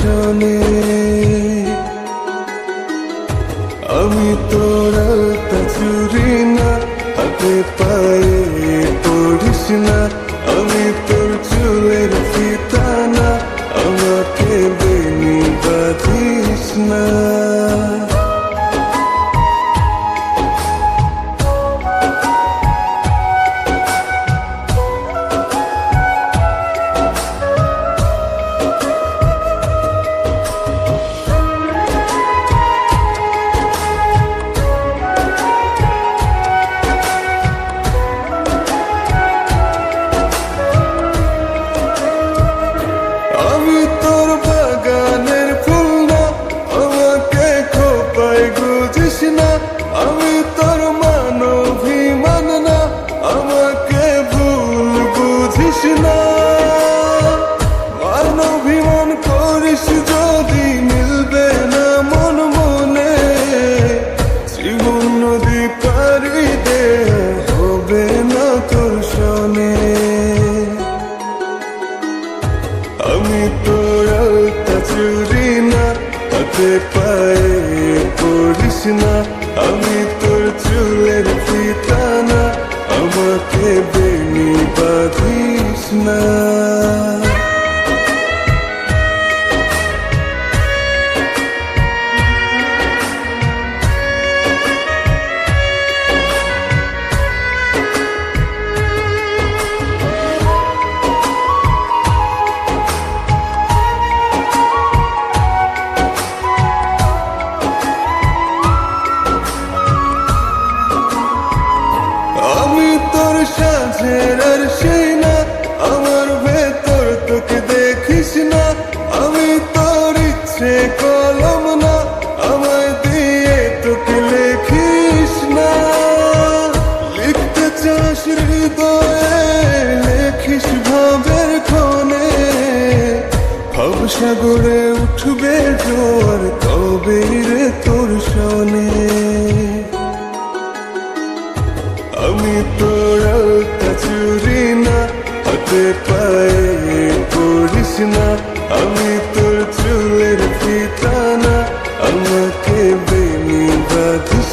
সনে আমি তোর চুরি না, হাতে পায়ে পড়িস না। আমি তোর চুলের ফিতানা, আমাকে বেনি বাঁধিস না। আমি তোর চুরি না পায়ে আমি তোর চুলের ফিতানা আমাকে বেনি বাঁধিস না আমি তোর তোকে লেখিস সাগরে উঠবে জোর তবে রে তোর শোনে? আমি তোর চুরি না, হাতে পায়ে পড়িস না। আমি